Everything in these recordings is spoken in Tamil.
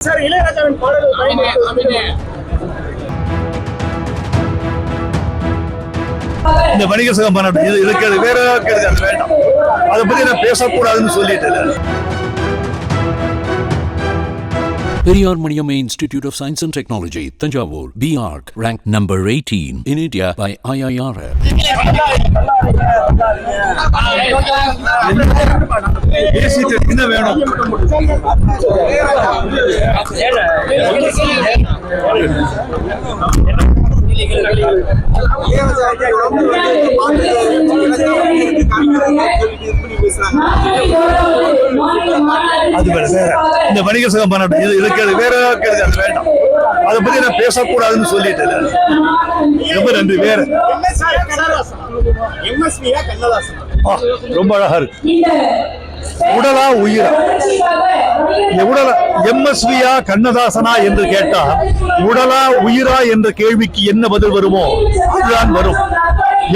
சார் இளையராஜாவின் பாடல்கள் இந்த வணிகர் சங்கம் பண்ணட்டும் இது இதுக்கு அது வேற கேள்வி அது வேண்டாம். அதை பத்தி நான் பேசக்கூடாதுன்னு சொல்லிட்டு Periyar Maniam Institute of Science and Technology, Tanjavur, BARC, ranked number 18 in India by IIRF. பேசிட்டு என்ன வேணும் அது வேற. வேற இந்த வணிக சங்கம் பண்ணட்டும். இது இதுக்கு வேற கேள்வி அது வேண்டாம். அதை பத்தி நான் பேசக்கூடாதுன்னு சொல்லிட்டு ரொம்ப நன்றி வேற. ரொம்ப அழகா இருக்கு. உடலா உயிரா? உடலா எம்எஸ்வியா கண்ணதாசனா என்று கேட்டால் உடலா உயிரா என்ற கேள்விக்கு என்ன பதில் வருமோ? அதுதான் வரும்.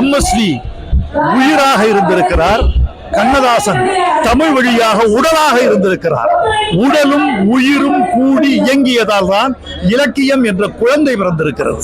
எம்எஸ்வி உயிராக இருந்திருக்கிறார். கண்ணதாசன் தமிழ் வழியாக உடலாக இருந்திருக்கிறார். உடலும் உயிரும் கூடி இயங்கியதால் தான் இலக்கியம் என்ற குழந்தை பிறந்திருக்கிறது.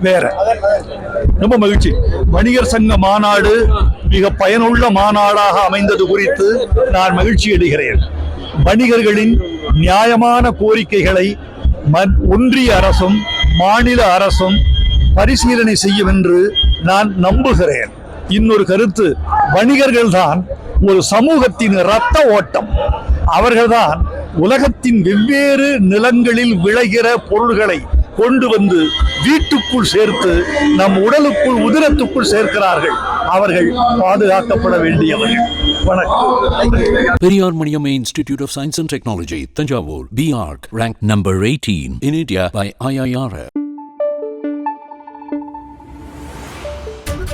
வேற. ரொம்ப மகிழ்ச்சி. வணிகர் சங்க மாநாடு மிக பயனுள்ள மாநாடாக அமைந்தது குறித்து நான் மகிழ்ச்சி அடைகிறேன். வணிகர்களின் நியாயமான கோரிக்கைகளை ஒன்றிய அரசும் மாநில அரசும் பரிசீலனை செய்யும் என்று நான் நம்புகிறேன். இன்னொரு கருத்து வணிகர்கள் தான் ஒரு சமூகத்தின் இரத்த ஓட்டம். அவர்கள்தான் உலகத்தின் வெவ்வேறு நிலங்களில் விளைகிற பொருள்களை கொண்டு வந்து வீட்டுக்குள் சேர்த்து நம் உடலுக்குள் உதிரத்துக்குள் சேர்க்கிறார்கள். அவர்கள் பாதுகாக்கப்பட வேண்டியவர்கள். வணக்கம். Periyar Maniam of science and technology Thanjavur Tanjavur, BARC, ranked number 18 in India by IIRF.